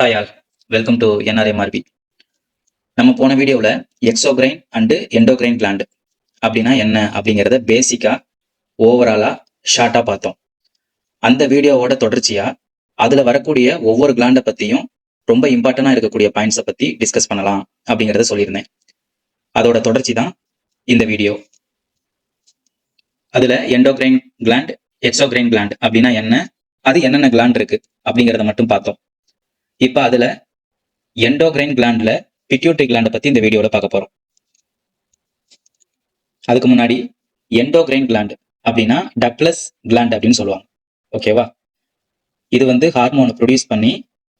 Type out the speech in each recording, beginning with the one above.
Hi all welcome to NRMRP நம்ம போன வீடியோவில் எக்ஸோக்ரைன் அண்டு எண்டோகிரைன் பிளான்ட் அப்படின்னா என்ன அப்படிங்கிறத பேசிக்காக ஓவராலாக ஷார்ட்டாக பார்த்தோம். அந்த வீடியோவோட தொடர்ச்சியாக அதில் வரக்கூடிய ஒவ்வொரு கிளாண்டை பற்றியும் ரொம்ப இம்பார்ட்டண்ட்டாக இருக்கக்கூடிய பாயிண்ட்ஸை பற்றி டிஸ்கஸ் பண்ணலாம் அப்படிங்கிறத சொல்லியிருந்தேன். அதோட தொடர்ச்சி தான் இந்த வீடியோ. அதில் எண்டோகிரைன் கிளாண்ட் எக்ஸோகிரைன் கிளாண்ட் அப்படின்னா என்ன அது என்னென்ன கிளாண்ட் இருக்குது அப்படிங்கிறத மட்டும் பார்த்தோம். இப்போ அதில் எண்டோகிரைன் கிளாண்டில் பிக்யூட்ரி கிளாண்டை பற்றி இந்த வீடியோவில் பார்க்க போகிறோம் அதுக்கு முன்னாடி எண்டோகிரைன் கிளாண்ட் அப்படின்னா டப்ளஸ் கிளாண்ட் அப்படின்னு சொல்லுவாங்க. ஓகேவா இது வந்து ஹார்மோனை ப்ரொடியூஸ் பண்ணி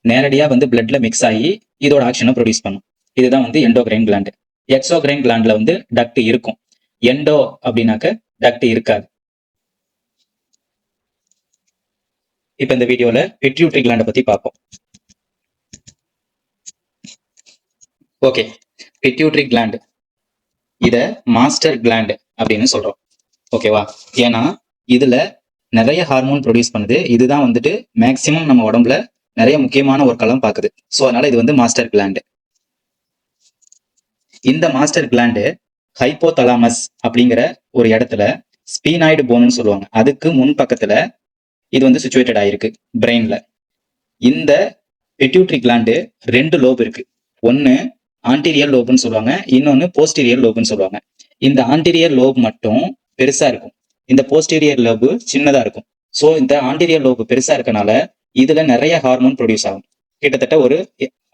நேரடியாக வந்து பிளட்ல மிக்ஸ் ஆகி இதோட ஆக்ஷனை ப்ரொடியூஸ் பண்ணும். இதுதான் வந்து எண்டோகிரைன் கிளாண்டு எக்ஸோகிரைன் கிளாண்டில் வந்து டக்ட் இருக்கும். எண்டோ அப்படின்னாக்க டக்ட் இருக்காது. இப்போ இந்த வீடியோவில் பிட்யூட்டரி கிளாண்டை பற்றி பார்ப்போம். ஓகே பிட்யூட்ரி கிளாண்ட் இதை மாஸ்டர் கிளாண்ட் அப்படின்னு சொல்றோம். ஓகேவா ஏன்னா இதுல நிறைய ஹார்மோன் ப்ரொடியூஸ் பண்ணுது. இதுதான் வந்துட்டு மேக்சிமம் நம்ம உடம்புல நிறைய முக்கியமான ஒர்க்கெல்லாம் பார்க்குது ஸோ அதனால இது வந்து மாஸ்டர் கிளாண்டு இந்த மாஸ்டர் கிளாண்டு ஹைப்போதலாமஸ் அப்படிங்கிற ஒரு இடத்துல ஸ்பீனாய்டு போன்னு சொல்லுவாங்க. அதுக்கு முன் பக்கத்துல இது வந்து சுச்சுவேட்டட் ஆயிருக்கு பிரெயின்ல இந்த பெட்யூட்ரி கிளாண்டு ரெண்டு லோப் இருக்கு. ஒன்று ஆன்டீரியர் லோப்னு சொல்லுவாங்க. இன்னொன்று போஸ்டீரியர் லோப்னு சொல்லுவாங்க. இந்த ஆன்டீரியர் லோப் மட்டும் பெருசா இருக்கும். இந்த போஸ்டீரியர் லோபு சின்னதா இருக்கும். ஸோ இந்த ஆன்டீரியர் லோப் பெருசா இருக்கனால இதுல நிறைய ஹார்மோன் ப்ரொடியூஸ் ஆகும். கிட்டத்தட்ட ஒரு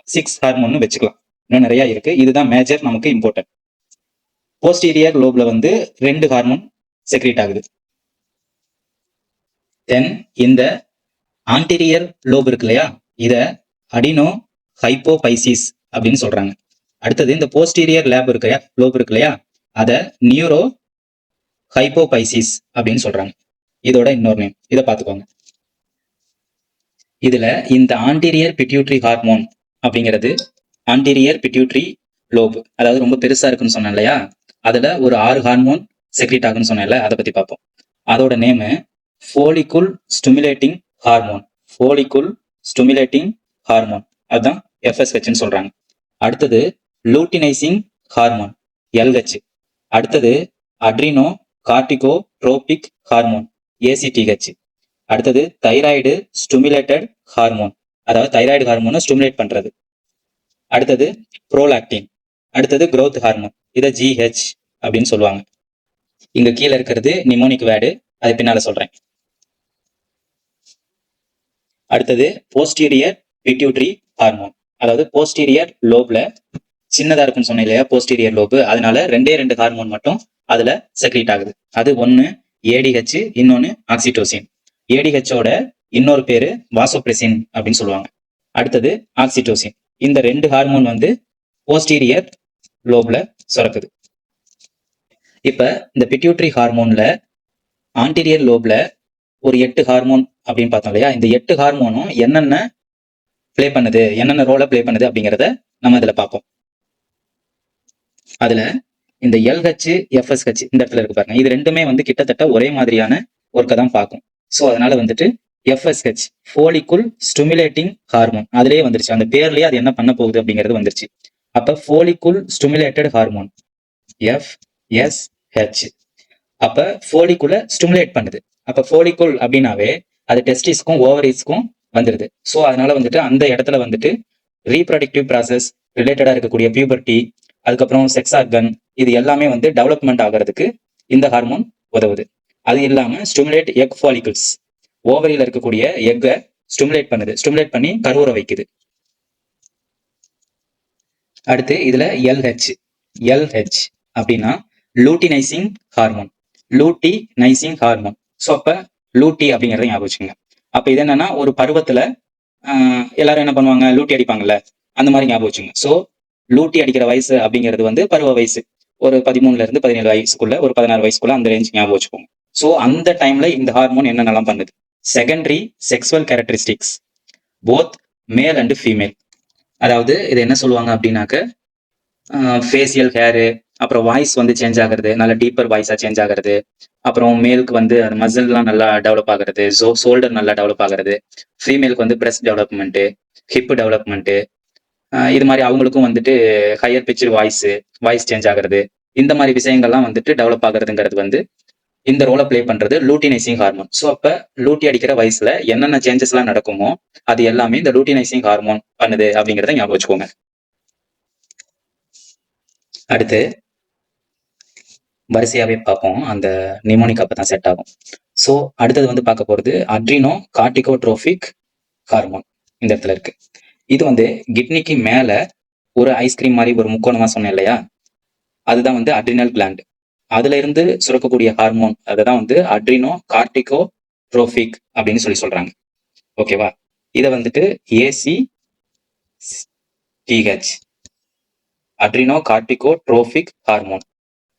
சிக்ஸ் ஹார்மோன் வச்சுக்கலாம். இன்னும் நிறைய இருக்கு. இதுதான் மேஜர் நமக்கு இம்பார்ட்டன்ட் போஸ்டீரியர் லோப்ல வந்து ரெண்டு ஹார்மோன் செக்ரேட் ஆகுது. தென் இந்த ஆன்டீரியர் லோப் இருக்கு இல்லையா? இத அடினோ ஹைப்போபைசிஸ் அப்படின்னு சொல்றாங்க. அடுத்தது இந்த போஸ்டீரியர் லேப் இருக்கு லோப் இருக்கு இல்லையா? அதை நியூரோ ஹைப்போபைசிஸ் அப்படின்னு சொல்றாங்க. இதோட இன்னொரு நேம் இதை பார்த்துக்கோங்க. இதுல இந்த ஆன்டீரியர் பிட்யூட்ரி ஹார்மோன் அப்படிங்கிறது ஆன்டீரியர் பிட்யூட்ரி லோப் அதாவது ரொம்ப பெருசா இருக்குன்னு சொன்னேன் இல்லையா? அதுல ஒரு ஆறு ஹார்மோன் செக்ரேட் ஆகுன்னு சொன்னேன்ல அதை பத்தி பார்ப்போம். அதோட name follicle stimulating hormone follicle stimulating hormone அதுதான் எஃப்எஸ்ஹெச்னு சொல்றாங்க. அடுத்தது லூட்டினைசிங் ஹார்மோன் எல்ஹெச். அடுத்தது அட்ரினோ கார்டிகோ ட்ரோபிக் ஹார்மோன் ஏசிடிஹெச். அடுத்தது தைராய்டு ஸ்டுமிலேட்டட் ஹார்மோன் அதாவது தைராய்டு ஹார்மோனை ஸ்டுமிலேட் பண்றது. அடுத்தது ப்ரோலாக்டின் அடுத்தது க்ரோத் ஹார்மோன் இதை ஜிஹெச் அப்படின்னு சொல்லுவாங்க. இங்க கீழே இருக்கிறது நிமோனிக் வேர்டு அது பின்னால சொல்றேன். அடுத்தது போஸ்டீரியர் பிட்யூட்ரி ஹார்மோன் அதாவது போஸ்டீரியர் லோப்ல சின்னதா இருக்குன்னு சொன்னேன் இல்லையா போஸ்டீரியர் லோபு அதனால ரெண்டே ரெண்டு ஹார்மோன் மட்டும் அதுல செக்ரீட் ஆகுது. அது ஒன்னு ஏடிஹெச் இன்னொன்னு ஆக்சிடோசின் ஏடிஹெச்சோட இன்னொரு பேரு வாசோப்ரெசின் அப்படின்னு சொல்லுவாங்க. அடுத்தது ஆக்சிடோசின் இந்த ரெண்டு ஹார்மோன் வந்து போஸ்டீரியர் லோப்ல சுரக்குது. இப்ப இந்த பிட்யூட்ரி ஹார்மோன்ல ஆன்டீரியர் லோப்ல ஒரு எட்டு ஹார்மோன் அப்படின்னு பார்த்தோம் இல்லையா இந்த எட்டு ஹார்மோனும் என்னென்ன ப்ளே பண்ணுது என்னென்ன ரோலை ப்ளே பண்ணுது அப்படிங்கிறத நம்ம இதில் பார்ப்போம். அதுல இந்த எல்ஹெச் எஃப்எஸ்ஹெச் இந்த இடத்துல இருக்கு பாருங்க. இது ரெண்டுமே வந்து கிட்டத்தட்ட ஒரே மாதிரியான ஒர்க்கை தான் பார்க்கும். ஸோ அதனால வந்துட்டு எஃப்எஸ்ஹெச் ஃபோலிக்குல் ஸ்டுமிலேட்டிங் ஹார்மோன் அதுலயே வந்துருச்சு. அந்த பேர்லயே அது என்ன பண்ண போகுது அப்படிங்கிறது வந்துருச்சு. அப்ப follicle stimulated hormone F S H அப்ப ஃபோலிகுல ஸ்டுமுலேட் பண்ணுது. அப்ப ஃபோலிக்குல் அப்படின்னாவே அது டெஸ்டிஸ்க்கும் ஓவரிஸ்க்கும் வந்துருது. ஸோ அதனால வந்துட்டு அந்த இடத்துல வந்துட்டு ரீப்ரொடக்டிவ் ப்ராசஸ் ரிலேட்டடா இருக்கக்கூடிய பியூபர்ட்டி அதுக்கப்புறம் செக்ஸ் ஆர்கன் இது எல்லாமே வந்து டெவலப்மெண்ட் ஆகிறதுக்கு இந்த ஹார்மோன் உதவுது. அது இல்லாம ஸ்டிமுலேட் எக் ஃபாலிகல்ஸ் ஓவரியில் இருக்கக்கூடிய எக்கை ஸ்டிமுலேட் பண்ணுது. ஸ்டிமுலேட் பண்ணி கருவுற வைக்குது. அடுத்து இதுல எல்ஹெச் எல்ஹெச் அப்படின்னா luteinizing hormone luteinizing hormone so அப்ப லூட்டி அப்படிங்கிறத ஞாபகம் வச்சுங்க அப்ப இது என்னன்னா ஒரு பருவத்துல எல்லாரும் என்ன பண்ணுவாங்க? லூட்டி அடிப்பாங்கல்ல? அந்த மாதிரி ஞாபகம் வச்சுங்க ஸோ லூட்டி அடிக்கிற வயசு அப்படிங்கிறது வந்து பருவ வயசு. ஒரு பதிமூணுல இருந்து பதினேழு வயசுக்குள்ள ஒரு பதினாறு வயசுக்குள்ள அந்த ரேஞ்ச் ஞாபகம் வச்சுக்கோங்க. ஸோ அந்த டைம்ல இந்த ஹார்மோன் என்னென்னலாம் பண்ணுது? Secondary sexual characteristics both male and female அதாவது இது என்ன சொல்லுவாங்க அப்படின்னாக்க ஃபேஷியல் ஹேரு அப்புறம் வாய்ஸ் வந்து சேஞ்ச் ஆகுறது நல்ல டீப்பர் வாய்ஸாக சேஞ்ச் ஆகுறது அப்புறம் மேலுக்கு வந்து அந்த மசில்லாம் நல்லா டெவலப் ஆகிறது ஸோ ஷோல்டர் நல்லா டெவலப் ஆகுறது ஃபீமேலுக்கு வந்து பிரஸ்ட் டெவலப்மெண்ட்டு ஹிப் டெவலப்மெண்ட்டு இது மாதிரி அவங்களுக்கும் வந்துட்டு higher pitch voice voice change ஆகுறது. இந்த மாதிரி விஷயங்கள்லாம் வந்துட்டு டெவலப் ஆகுறதுங்கிறது வந்து இந்த ரோலை ப்ளே பண்றது லூட்டினைசிங் ஹார்மோன் ஸோ அப்ப லூட்டி அடிக்கிற வயசுல என்னென்ன சேஞ்சஸ் எல்லாம் நடக்குமோ அது எல்லாமே இந்த லூட்டினைசிங் ஹார்மோன் பண்ணுது அப்படிங்கிறத ஞாபகம் வச்சுக்கோங்க. அடுத்து வரிசையாவே பார்ப்போம். அந்த நிமோனிக் அப்போ தான் செட் ஆகும். ஸோ அடுத்தது வந்து பார்க்க போறது அட்ரினோ கார்டிகோட்ரோபிக் ஹார்மோன் இந்த இடத்துல இருக்கு. இது வந்து கிட்னிக்கு மேல ஒரு ஐஸ்கிரீம் மாதிரி ஒரு முக்கோணமா சொன்னேன் இல்லையா? அதுதான் வந்து அட்ரினல் கிளாண்ட் அதுல இருந்து சுரக்கக்கூடிய ஹார்மோன் அதுதான் வந்து அட்ரினோ கார்டிகோ ட்ரோபிக் அப்படின்னு சொல்லி சொல்றாங்க. ஓகேவா இதை வந்துட்டு AC DH Adreno கார்டிகோ tropic hormone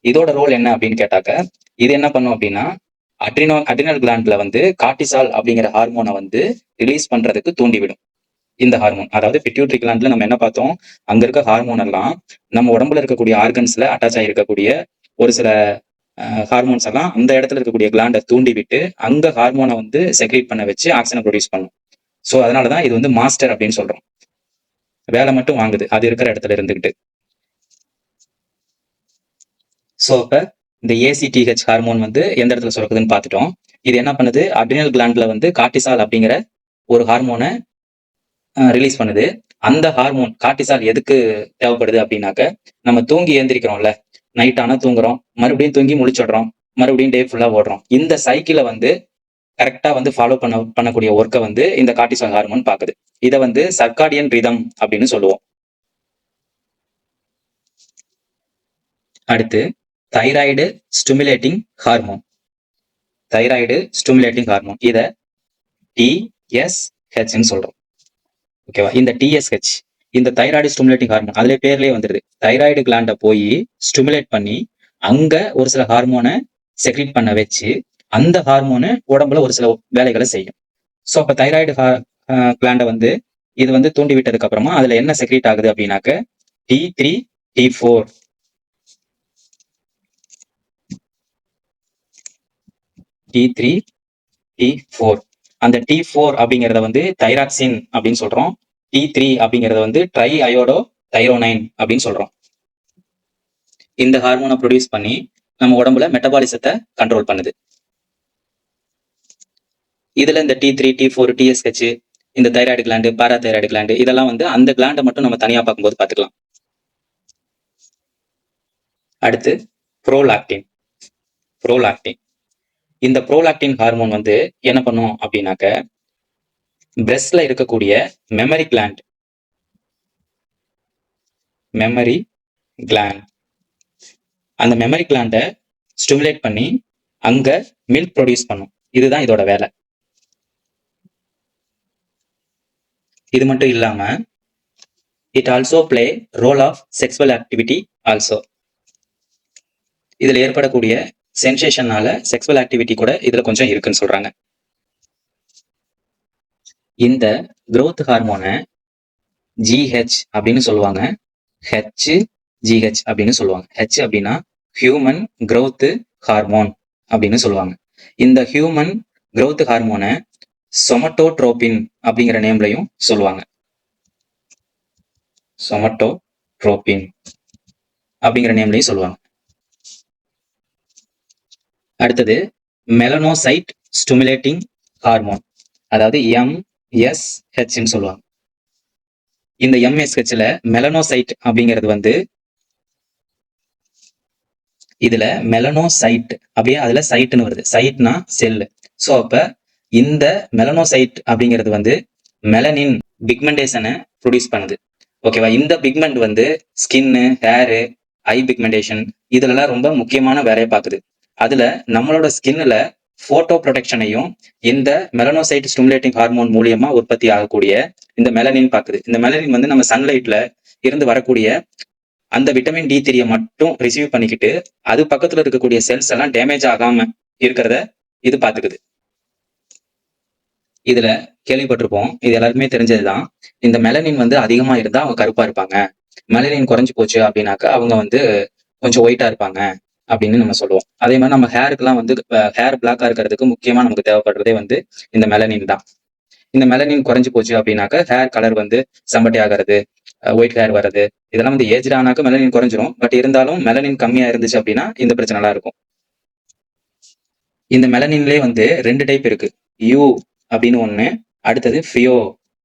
இதோட ரோல் என்ன அப்படின்னு கேட்டாக்க இது என்ன பண்ணும் அப்படின்னா அட்ரினோ அட்ரினல் கிளாண்ட்ல வந்து கார்டிசால் அப்படிங்கிற ஹார்மோனை வந்து ரிலீஸ் பண்றதுக்கு தூண்டிவிடும். இந்த ஹார்மோன் அதாவது பிட்யூட்ரி கிளாண்ட்ல நம்ம என்ன பார்த்தோம்? அங்க இருக்க ஹார்மோன் எல்லாம் நம்ம உடம்புல இருக்கக்கூடிய ஆர்கன்ஸ்ல அட்டாச் ஆகிருக்கக்கூடிய ஒரு சில ஹார்மோன்ஸ் எல்லாம் அந்த இடத்துல இருக்கக்கூடிய கிளாண்டை தூண்டி விட்டு அங்க ஹார்மோனை வந்து செக்ரேட் பண்ண வச்சு ஆக்சிஜனை ப்ரொடியூஸ் பண்ணும். ஸோ அதனாலதான் இது வந்து மாஸ்டர் அப்படின்னு சொல்றோம். வேலை மட்டும் வாங்குது. அது இருக்கிற இடத்துல இருந்துகிட்டு. ஸோ அப்ப இந்த ஏசிடிஹெச் ஹார்மோன் வந்து எந்த இடத்துல சுரக்குதுன்னு பார்த்துட்டோம். இது என்ன பண்ணுது? அட்ரினல் கிளாண்ட்ல வந்து கார்டிசால் அப்படிங்கிற ஒரு ஹார்மோனை ரிலீஸ் பண்ணுது. அந்த ஹார்மோன் கார்டிசால் எதுக்கு தேவைப்படுது அப்படின்னாக்க நம்ம தூங்கி ஏந்திரிக்கிறோம்ல நைட் ஆனால் தூங்குறோம் மறுபடியும் தூங்கி முடிச்சிடுறோம் மறுபடியும் டே ஃபுல்லாக ஓடுறோம். இந்த சைக்கிளை வந்து கரெக்டாக வந்து ஃபாலோ பண்ண பண்ணக்கூடிய ஒர்க்கை வந்து இந்த கார்டிசால் ஹார்மோன் பார்க்குது இதை வந்து சர்க்காடியன் ரிதம் அப்படின்னு சொல்லுவோம். அடுத்து thyroid stimulating hormone thyroid stimulating hormone இதை டிஎஸ்ஹெச்னு சொல்றோம். ஓகேவா? இந்த டிஎஸ்ஹெச் இந்த தைராய்டு ஸ்டிமுலேட்டிங் ஹார்மோன் அதுல பேர்லயே வந்துருது. தைராய்டு கிளாண்ட போய் ஸ்டிமுலேட் பண்ணி அங்க ஒரு சில ஹார்மோனை செக்ரீட் பண்ண வச்சு அந்த ஹார்மோனு உடம்புல ஒரு சில வேலைகளை செய்யும். ஸோ அப்போ தைராய்டு கிளாண்டை வந்து இது வந்து தூண்டி விட்டதுக்கு அப்புறமா அதுல என்ன செக்ரீட் ஆகுது அப்படின்னாக்க T three T four T three T four அந்த டி ஃபோர் அப்படிங்கிறத வந்து தைராக்சின் அப்படின்னு சொல்றோம். டி த்ரீ அப்படிங்கிறத வந்து ட்ரை அயோடோ தைரோனைன் அப்படின்னு சொல்றோம். இந்த ஹார்மோனை ப்ரொடியூஸ் பண்ணி நம்ம உடம்புல மெட்டபாலிசத்தை கண்ட்ரோல் பண்ணுது. இதுல இந்த T three T four TSH இந்த thyroid gland parathyroid gland இதெல்லாம் வந்து அந்த கிளாண்டை மட்டும் நம்ம தனியா பார்க்கும்போது பார்த்துக்கலாம். அடுத்து ப்ரோலாக்டின் ப்ரோலாக்டின் இந்த ப்ரோலாக்டின் ஹார்மோன் வந்து என்ன பண்ணும் அப்படின்னாக்க பிரெஸ்ட்ல இருக்கக்கூடிய மெமரி கிளாண்ட் மெமரி கிளாண்ட் அந்த மெமரி கிளாண்டை ஸ்டிமுலேட் பண்ணி அங்க மில்க் ப்ரொடியூஸ் பண்ணும். இதுதான் இதோட வேலை. இது மட்டும் இல்லாம it also play role of sexual activity also இதில் ஏற்படக்கூடிய சென்சேஷனால செக்ஸுவல் ஆக்டிவிட்டி கூட இதுல கொஞ்சம் இருக்குன்னு சொல்றாங்க. இந்த குரோத் ஹார்மோனை ஜிஹெச் அப்படின்னு சொல்லுவாங்க. ஹெச் ஜிஹெச் அப்படின்னு சொல்லுவாங்க. ஹெச் அப்படின்னா ஹியூமன் growth ஹார்மோன் அப்படின்னு சொல்லுவாங்க. இந்த ஹியூமன் growth ஹார்மோனை சொமட்டோட்ரோபின் அப்படிங்கிற நேம்லையும் சொல்லுவாங்க. சொமட்டோட்ரோபின் அப்படிங்கிற நேம்லையும் சொல்லுவாங்க. அடுத்தது மெலனோசைட் ஸ்டிமுலேட்டிங் ஹார்மோன் அதாவது எம்எஸ்ஹெச்னு சொல்லுவாங்க. இந்த எம்எஸ்ஹெச்ல மெலனோசைட் அப்படிங்கிறது வந்து இதுல மெலனோசைட் அப்படியே அதுல சைட்னு வருது. சைட்னா செல்லு ஸோ அப்ப இந்த மெலனோசைட் அப்படிங்கிறது வந்து மெலனின் பிக்மெண்டேஷனை ப்ரொடியூஸ் பண்ணுது. ஓகேவா இந்த பிக்மெண்ட் வந்து ஸ்கின்னு ஹேரு ஐ பிக்மெண்டேஷன் இதுலலாம் ரொம்ப முக்கியமான வேலையை பார்க்குது. அதுல நம்மளோட ஸ்கின்ல போட்டோ ப்ரொடெக்ஷனையும் இந்த மெலனோசைட் ஸ்டிமுலேட்டிங் ஹார்மோன் மூலியமா உற்பத்தி ஆகக்கூடிய இந்த மெலனின் பார்க்குது இந்த மெலனின் வந்து நம்ம சன்லைட்ல இருந்து வரக்கூடிய அந்த விட்டமின் டி த்ரீயை மட்டும் ரிசீவ் பண்ணிக்கிட்டு அது பக்கத்துல இருக்கக்கூடிய செல்ஸ் எல்லாம் டேமேஜ் ஆகாம இருக்கிறத இது பாத்துக்குது. இதுல கேள்விப்பட்டிருப்போம். இது எல்லாருக்குமே தெரிஞ்சதுதான். இந்த மெலனின் வந்து அதிகமா இருந்தா அவங்க கருப்பா இருப்பாங்க. மெலனின் குறைஞ்சு போச்சு அப்படின்னாக்கா அவங்க வந்து கொஞ்சம் ஒயிட்டா இருப்பாங்க அப்படின்னு நம்ம சொல்லுவோம். அதே மாதிரி நம்ம ஹேருக்குலாம் வந்து ஹேர் பிளாக்கா இருக்கிறதுக்கு முக்கியமா நமக்கு தேவைப்படுறதே வந்து இந்த மெலனின் தான். இந்த மெலனின் குறைஞ்சு போச்சு அப்படின்னாக்க ஹேர் கலர் வந்து செம்பட்டி ஆகிறது ஒயிட் ஹேர் வர்றது இதெல்லாம் வந்து ஏஜ் ஆனாக்க மெலனின் குறைஞ்சிரும். பட் இருந்தாலும் மெலனின் கம்மியா இருந்துச்சு அப்படின்னா இந்த பிரச்சனைலாம் இருக்கும். இந்த மெலனின்லேயே வந்து ரெண்டு டைப் இருக்கு. யூ அப்படின்னு ஒண்ணு அடுத்தது ஃபியோ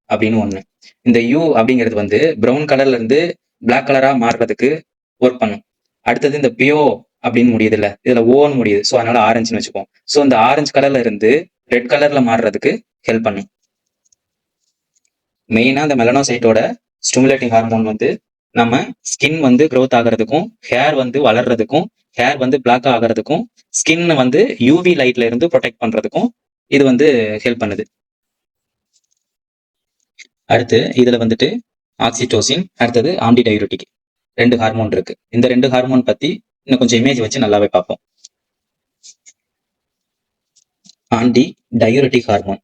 அப்படின்னு ஒண்ணு. இந்த யூ அப்படிங்கிறது வந்து ப்ரௌன் கலர்ல இருந்து பிளாக் கலரா மாறுறதுக்கு ஒர்க் பண்ணும். அடுத்தது இந்த பியோ அப்படின்னு முடியுது இல்ல இதுல ஓன்னு முடியுது. ஸோ அதனால ஆரஞ்சுன்னு வச்சுப்போம் ஸோ இந்த ஆரஞ்சு கலர்ல இருந்து ரெட் கலர்ல மாறுறதுக்கு ஹெல்ப் பண்ணும். மெயினா இந்த மெலனோசைட்டோட ஸ்டிமுலேட்டிங் ஹார்மோன் வந்து நம்ம ஸ்கின் வந்து க்ரோத் ஆகிறதுக்கும் ஹேர் வந்து வளர்றதுக்கும் ஹேர் வந்து பிளாக் ஆகிறதுக்கும் ஸ்கின் வந்து யூவி லைட்ல இருந்து ப்ரொடெக்ட் பண்றதுக்கும் இது வந்து ஹெல்ப் பண்ணுது. அடுத்து இதுல வந்துட்டு ஆக்சிடோசின் அடுத்தது ஆன்டிடையூரிட்டிக் ரெண்டு ஹார்மோன் இருக்கு. இந்த ரெண்டு ஹார்மோன் பத்தி இன்னும் கொஞ்சம் இமேஜ் வச்சு நல்லாவே பார்ப்போம். ஆன்டி டயூரிட்டிக் ஹார்மோன்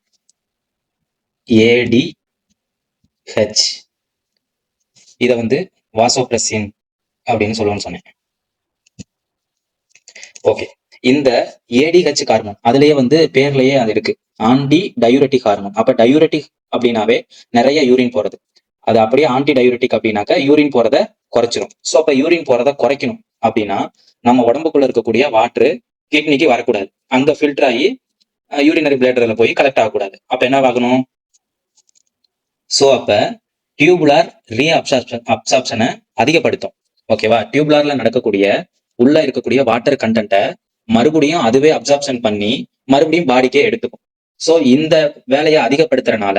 ஏடிஹெச் இதை வந்து வாசோப்ரெசின் அப்படின்னு சொல்லுவோம்னு சொன்னேன். ஓகே இந்த ஏடிஹெச் ஹார்மோன் அதுலயே வந்து பேர்லயே அது இருக்கு. ஆன்டி டயூரட்டிக் ஹார்மோன் அப்ப டயூரட்டிக் அப்படின்னாவே நிறைய யூரின் போறது. அது அப்படியே ஆன்டி டயூரட்டிக் அப்படின்னாக்க யூரின் போறத குறைச்சிரும். ஸோ அப்ப யூரின் போறத குறைக்கணும். அப்படின்னா நம்ம உடம்புக்குள்ள இருக்கக்கூடிய வாட்ரு கிட்னிக்கு வரக்கூடாது. அங்க ஃபில்டர் ஆகி யூரினரி பிளேடர்ல போய் கலெக்ட் ஆகக்கூடாது. அப்ப என்ன ஆகணும்? ஸோ அப்ப டியூபுலார் ரீ அப்சாப்ஷன் அப்சாப்ஷனை அதிகப்படுத்தும் ஓகேவா டியூப்லார்ல நடக்கக்கூடிய உள்ள இருக்கக்கூடிய வாட்டர் கண்டென்ட்டை மறுபடியும் அதுவே அப்சாப்ஷன் பண்ணி மறுபடியும் பாடிக்கே எடுத்துக்கும். ஸோ இந்த வேலையை அதிகப்படுத்துறனால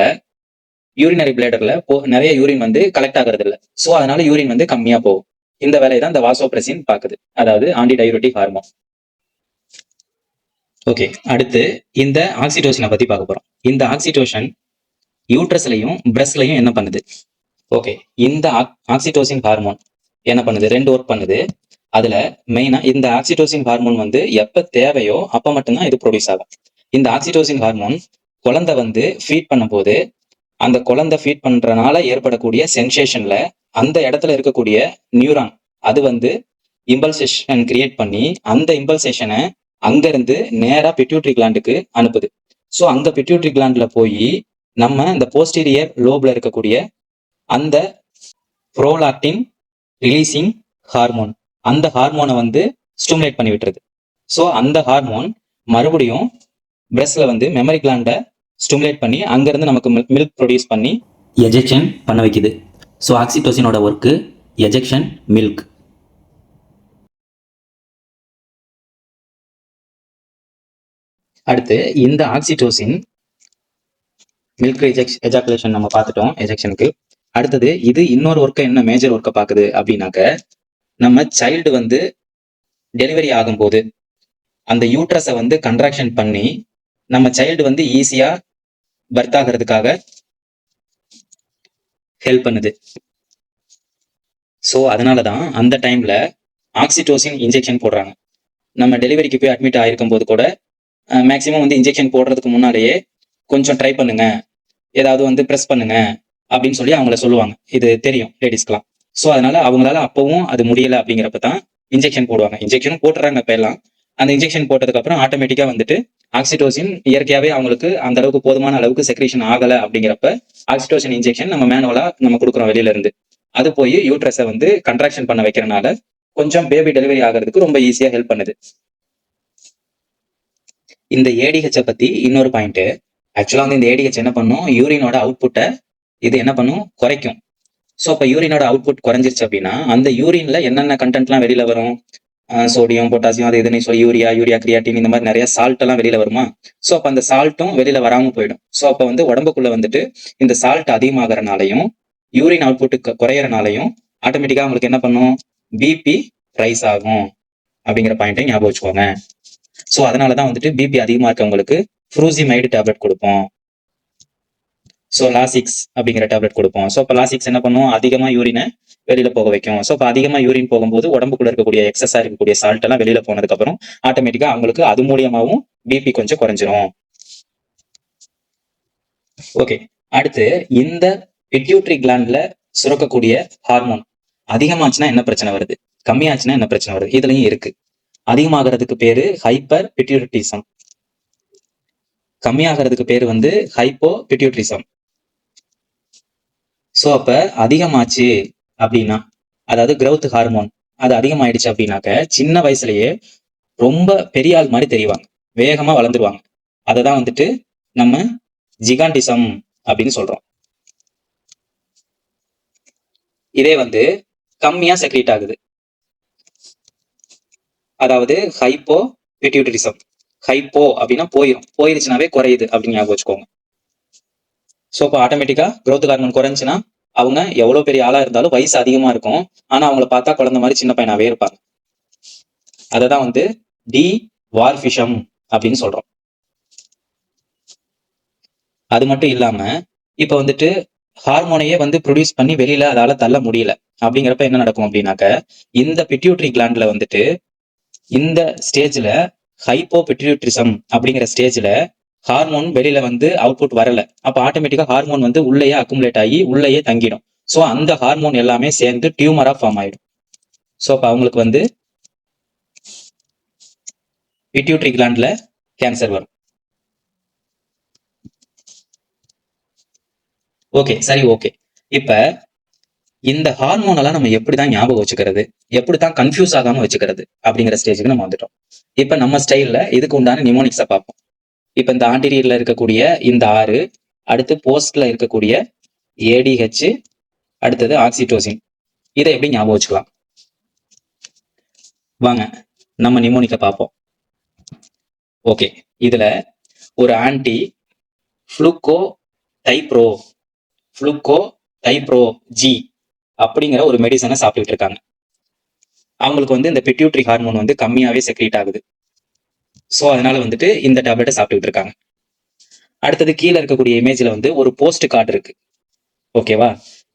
யூரினரி பிளேடர்ல நிறைய யூரின் வந்து கலெக்ட் ஆகுறது இல்லை ஸோ அதனால யூரின் வந்து கம்மியா போகும். இந்த வேலையை தான் இந்த வாசோப்ரெசின் பார்க்குது. அதாவது ஆன்டி டயூரட்டிக் ஹார்மோன் ஓகே அடுத்து இந்த ஆக்சிடோஷனை பத்தி பார்க்க போறோம். இந்த ஆக்சிடோஷன் யூட்ரஸ்லையும் பிரஸ்லையும் என்ன பண்ணுது? ஓகே இந்த ஆக்சிடோசின் ஹார்மோன் என்ன பண்ணுது? ரெண்டு ஒர்க் பண்ணுது. அதுல மெயினா இந்த ஆக்சிடோசின் ஹார்மோன் வந்து எப்ப தேவையோ அப்ப மட்டும்தான் இது ப்ரொடியூஸ் ஆகும். இந்த ஆக்சிடோசின் ஹார்மோன் குழந்தை வந்து ஃபீட் பண்ணும்போது அந்த குழந்தை ஃபீட் பண்றனால ஏற்படக்கூடிய சென்சேஷன்ல அந்த இடத்துல இருக்கக்கூடிய நியூரான் அது வந்து இம்பல்சேஷன் கிரியேட் பண்ணி அந்த இம்பல்சேஷனை அங்கிருந்து நேராக பிட்யூட்ரி கிளாண்டுக்கு அனுப்புது. ஸோ அந்த பிட்யூட்ரி கிளாண்டில் போய் நம்ம இந்த போஸ்டீரியர் லோபில் இருக்கக்கூடிய அந்த ப்ரோலாக்டின் ரிலீசிங் ஹார்மோன் அந்த ஹார்மோனை வந்து ஸ்டிமுலேட் பண்ணி விட்டுருது. ஸோ அந்த ஹார்மோன் மறுபடியும் பிரஸ்ட்ல வந்து மெமரி கிளாண்டை ஸ்டிமுலேட் பண்ணி அங்கேருந்து நமக்கு மில்க் ப்ரொடியூஸ் பண்ணி எஜெக்ஷன் பண்ண வைக்குது. ஸோ ஆக்சிடோசினோட ஒர்க்கு எஜெக்ஷன் மில்க் அடுத்து இந்த ஆக்சிடோசின் மில்க் எஜெக்ஷ் எஜாக்குலேஷன் நம்ம பார்த்துட்டோம் எஜெக்ஷனுக்கு அடுத்தது இது இன்னொரு ஒர்க்கை என்ன மேஜர் ஒர்க்கை பார்க்குது அப்படின்னாக்க நம்ம சைல்டு வந்து டெலிவரி ஆகும்போது அந்த யூட்ரஸை வந்து கன்ட்ராக்ஷன் பண்ணி நம்ம சைல்டு வந்து ஈஸியாக பர்த் ஆகிறதுக்காக ஹெல்ப் பண்ணுது. ஸோ அதனால தான் அந்த டைம்ல ஆக்சிடோசின் இன்ஜெக்ஷன் போடுறாங்க. நம்ம டெலிவரிக்கு போய் அட்மிட் ஆகிருக்கும் போது கூட மேக்சிமம் வந்து இன்ஜெக்ஷன் போடுறதுக்கு முன்னாலேயே கொஞ்சம் ட்ரை பண்ணுங்க. ஏதாவது வந்து ப்ரெஸ் பண்ணுங்க அப்படின்னு சொல்லி அவங்கள சொல்லுவாங்க. இது தெரியும் லேடிஸ்க்கெலாம் ஸோ அதனால அவங்களால அப்பவும் அது முடியல அப்படிங்கிறப்ப தான் இன்ஜெக்ஷன் போடுவாங்க. இன்ஜெக்ஷனும் போட்டுறாங்க இப்போ எல்லாம். அந்த இன்ஜெக்ஷன் போட்டதுக்கு அப்புறம் ஆட்டோமேட்டிக்கா வந்துட்டு ஆக்சிடோசின் இயற்கையாவே அவங்களுக்கு அந்த அளவுக்கு போதுமான அளவுக்கு செக்ரேஷன் ஆகல அப்படிங்கிறப்ப ஆக்சிடோசின் இன்ஜெக்ஷன் நம்ம மேனுவலா நம்ம கொடுக்குறோம் வெளியில இருந்து அது போய் யூட்ரஸை வந்து கன்ட்ராக்ஷன் பண்ண வைக்கிறனால கொஞ்சம் பேபி டெலிவரி ஆகிறதுக்கு ரொம்ப ஈஸியா ஹெல்ப் பண்ணுது. இந்த ஏடிஹெச்சை பத்தி இன்னொரு பாயிண்ட் ஆக்சுவலா வந்து இந்த ஏடிஹெச் என்ன பண்ணும்? யூரினோட அவுட்புட்டை இது என்ன பண்ணும்? குறைக்கும். ஸோ அப்போ யூரினோட அவுட்புட் குறைஞ்சிருச்சு அப்படின்னா அந்த யூரின்ல என்னென்ன கண்டென்ட்லாம் வெளியில வரும்? சோடியம் பொட்டாசியம் அது இதுன்னு சொல்லி யூரியா யூரியா கிரியாட்டின் இந்த மாதிரி நிறைய சால்ட் எல்லாம் வெளியில வருமா? ஸோ அப்போ அந்த சால்ட்டும் வெளியில வராம போயிடும். ஸோ அப்போ வந்து உடம்புக்குள்ள வந்துட்டு இந்த சால்ட் அதிகமாகறனாலையும் யூரின் அவுட்புட் குறையறனாலையும் ஆட்டோமேட்டிக்கா உங்களுக்கு என்ன பண்ணும்? பிபி ரைஸ் ஆகும் அப்படிங்கிற பாயிண்ட்டை ஞாபகம் வச்சுக்கோங்க. ஸோ அதனால தான் வந்துட்டு பிபி அதிகமாக இருக்கவங்களுக்கு ஃப்ரூசிமைடு டேப்லெட் கொடுப்போம். ஸோ லாசிக்ஸ் அப்படிங்கிற டேப்லெட் கொடுப்போம். ஸோ இப்போ லாசிக்ஸ் என்ன பண்ணுவோம் அதிகமாக யூரினை வெளியில போக வைக்கும். ஸோ இப்போ அதிகமாக யூரின் போகும்போது உடம்புக்குள்ள இருக்கக்கூடிய எக்ஸஸா இருக்கக்கூடிய சால்ட் எல்லாம் வெளியில போனதுக்கு அப்புறம் ஆட்டோமேட்டிக்கா அவங்களுக்கு அது மூலியமாவும் பிபி கொஞ்சம் குறைஞ்சிரும். ஓகே அடுத்து இந்த பிட்யூட்ரி கிளாண்ட்ல சுரக்கக்கூடிய ஹார்மோன் அதிகமாச்சுன்னா என்ன பிரச்சனை வருது? கம்மியாச்சுன்னா என்ன பிரச்சனை வருது? இதுலயும் இருக்கு. அதிகமாகிறதுக்கு பேரு ஹைப்பர் பிட்யூரிட்டிசம் கம்மியாகிறதுக்கு பேர் வந்து ஹைப்போ பிட்யூட்ரிசம் ஸோ அப்போ அதிகமாச்சு அப்படின்னா அதாவது growth ஹார்மோன் அது அதிகமாயிடுச்சு அப்படின்னாக்க சின்ன வயசுலயே ரொம்ப பெரிய ஆள் மாதிரி தெரிவாங்க. வேகமாக வளர்ந்துருவாங்க. அதை தான் வந்துட்டு நம்ம ஜிகாண்டிசம் அப்படின்னு சொல்றோம். இதே வந்து கம்மியா செக்ரீட் ஆகுது. அதாவது ஹைப்போ பிட்யூட்டரிசம் ஹைப்போ அப்படின்னா போயிடும் போயிருச்சுனாவே குறையுது அப்படின்னு ஞாபகம் வச்சுக்கோங்க. ஸோ இப்போ ஆட்டோமேட்டிக்கா க்ரோத் ஹார்மோன் குறைஞ்சுன்னா அவங்க எவ்வளவு பெரிய ஆளா இருந்தாலும் வயசு அதிகமா இருக்கும். ஆனா அவங்கள பார்த்தா குழந்தை மாதிரி சின்ன பையனாவே இருப்பாங்க. அதை தான் வந்து டி வார்ஃபிஷம் அப்படின்னு சொல்றோம். அது மட்டும் இல்லாம இப்ப வந்துட்டு ஹார்மோனையே வந்து ப்ரொடியூஸ் பண்ணி வெளியில அதால தள்ள முடியல. அப்படிங்கிறப்ப என்ன நடக்கும் அப்படின்னாக்க இந்த பிட்யூட்ரி கிளாண்ட்ல வந்துட்டு இந்த ஸ்டேஜ்ல ஹைப்போ பிட்யூட்ரிசம் அப்படிங்கிற ஸ்டேஜ்ல ஹார்மோன் வெளியில வந்து அவுட்புட் வரல. அப்ப ஆட்டோமேட்டிக்கா ஹார்மோன் வந்து உள்ளேயே அக்குமுலேட் ஆகி உள்ளேயே தங்கிடும். ஸோ அந்த ஹார்மோன் எல்லாமே சேர்ந்து டியூமரா ஃபார்ம் ஆயிடும். ஸோ அப்ப அவங்களுக்கு வந்து பிட்யூட்ரி கிளாண்ட்ல கேன்சர் வரும். ஓகே சரி ஓகே இப்ப இந்த ஹார்மோனெல்லாம் நம்ம எப்படிதான் ஞாபகம் வச்சுக்கிறது? எப்படிதான் கன்ஃபியூஸ் ஆகாம வச்சுக்கிறது? அப்படிங்கிற ஸ்டேஜுக்கு நம்ம வந்துட்டோம். இப்ப நம்ம ஸ்டைல்ல இதுக்கு உண்டான நிமோனிக்ஸை பார்ப்போம். இப்போ இந்த ஆண்டீரியர்ல இருக்கக்கூடிய இந்த ஆறு அடுத்து போஸ்ட்ல இருக்கக்கூடிய ஏடிஹெச் அடுத்தது ஆக்சிடோசின். இதை எப்படி ஞாபகம் வச்சுக்கலாம்? வாங்க நம்ம நிமோனிக்கை பார்ப்போம். ஓகே இதுல ஒரு ஆன்டி ஃப்ளூக்கோ டைப்ரோ ஃப்ளூக்கோ டைப்ரோ ஜி அப்படிங்கிற ஒரு மெடிசனை சாப்பிட்டுட்டு இருக்காங்க. அவங்களுக்கு வந்து இந்த பிட்யூட்ரி ஹார்மோன் வந்து கம்மியாவே செக்ரீட் ஆகுது. ஸோ அதனால வந்துட்டு இந்த டேப்லெட்டை சாப்பிட்டுட்டு இருக்காங்க. அடுத்தது கீழே இருக்கக்கூடிய இமேஜில் வந்து ஒரு போஸ்ட் கார்டு இருக்கு. ஓகேவா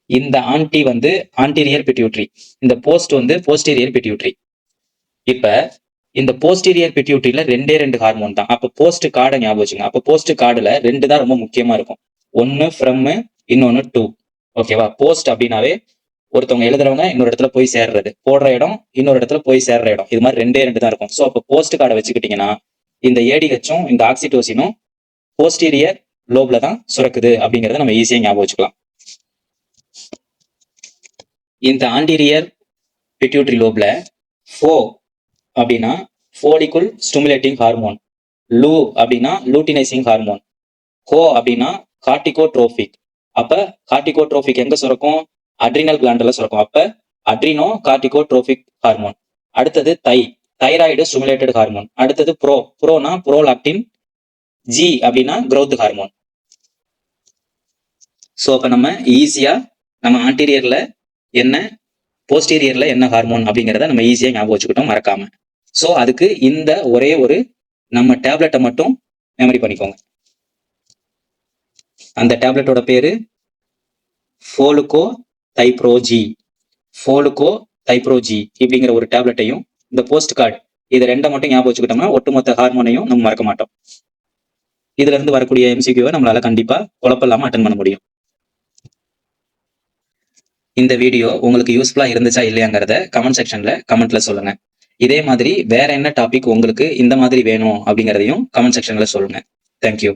இந்த ஆன்டி வந்து ஆன்டீரியர் பிட்யூட்ரி இந்த போஸ்ட் வந்து போஸ்டீரியர் பிட்யூட்ரி இப்போ இந்த போஸ்டீரியர் பிட்யூட்ரியில ரெண்டே ரெண்டு ஹார்மோன் தான். அப்போ போஸ்ட் கார்டை ஞாபகம் வச்சுங்க. அப்போ போஸ்ட் கார்டுல ரெண்டு தான் ரொம்ப முக்கியமா இருக்கும். ஒன்று ஃப்ரம் இன்னொன்று டூ ஓகேவா போஸ்ட் அப்படின்னாவே ஒருத்தவங்க எழுதுறவங்க இன்னொரு இடத்துல போய் சேர்றது போடுற இடம் இன்னொரு இடத்துல போய் சேர்ற இடம். இது மாதிரி ரெண்டே ரெண்டு தான் இருக்கும். ஸோ அப்போ போஸ்ட் கார்டை வச்சுக்கிட்டீங்கன்னா இந்த ஏடிஹெச்சும் இந்த ஆக்சிடோசினும் போஸ்டீரியர் லோப்ல தான் சுரக்குது அப்படிங்கிறத நம்ம ஈஸியாக ஞாபகம் வச்சுக்கலாம். இந்த ஆண்டீரியர் பிட்யூட்ரி லோப்ல ஃபோ அப்படின்னா ஃபோலிக்குல் ஸ்டிமுலேட்டிங் ஹார்மோன் லூ அப்படின்னா லூட்டினைசிங் ஹார்மோன் கோ அப்படின்னா கார்டிகோட்ரோபிக் அப்ப கார்டிகோட்ரோபிக் எங்க சுரக்கும்? அட்ரினல் கிளாண்டில் சுரக்கும். அப்போ அட்ரினோ கார்டிகோ ட்ரோபிக் ஹார்மோன் அடுத்தது தை. தைராய்டு ஸ்டிமுலேட்டட் ஹார்மோன் அடுத்தது ப்ரோ ப்ரோனா ப்ரோலாக்டின் ஜி அப்படின்னா க்ரோத் ஹார்மோன் ஸோ அப்போ நம்ம ஈஸியாக நம்ம ஆன்டீரியரில் என்ன போஸ்டீரியரில் என்ன ஹார்மோன் அப்படிங்கிறத நம்ம ஈஸியாக ஞாபகம் வச்சுக்கிட்டோம் மறக்காம. ஸோ அதுக்கு இந்த ஒரே ஒரு நம்ம டேப்லெட்டை மட்டும் மெமரி பண்ணிக்கோங்க. அந்த டேப்லெட்டோட பேரு ஃபோலுக்கோ தைப்ரோஜி. ஃபோலுக்கோ தைப்ரோஜி இப்படிங்கிற ஒரு டேப்லெட்டையும் இந்த போஸ்ட் கார்டு இது ரெண்டை மட்டும் ஞாபகம் வச்சுக்கிட்டோம்னா ஒட்டுமொத்த ஹார்மோனையும் நம்ம மறக்க மாட்டோம். இதுல இருந்து வரக்கூடிய எம்சிக்யூவை நம்மளால கண்டிப்பா குழப்பில்லாம அட்டன் பண்ண முடியும். இந்த வீடியோ உங்களுக்கு யூஸ்ஃபுல்லா இருந்துச்சா இல்லையாங்கிறத கமெண்ட் செக்ஷன்ல கமெண்ட்ல சொல்லுங்க. இதே மாதிரி வேற என்ன டாபிக் உங்களுக்கு இந்த மாதிரி வேணும் அப்படிங்கிறதையும் கமெண்ட் செக்ஷன்ல சொல்லுங்க. தேங்க்யூ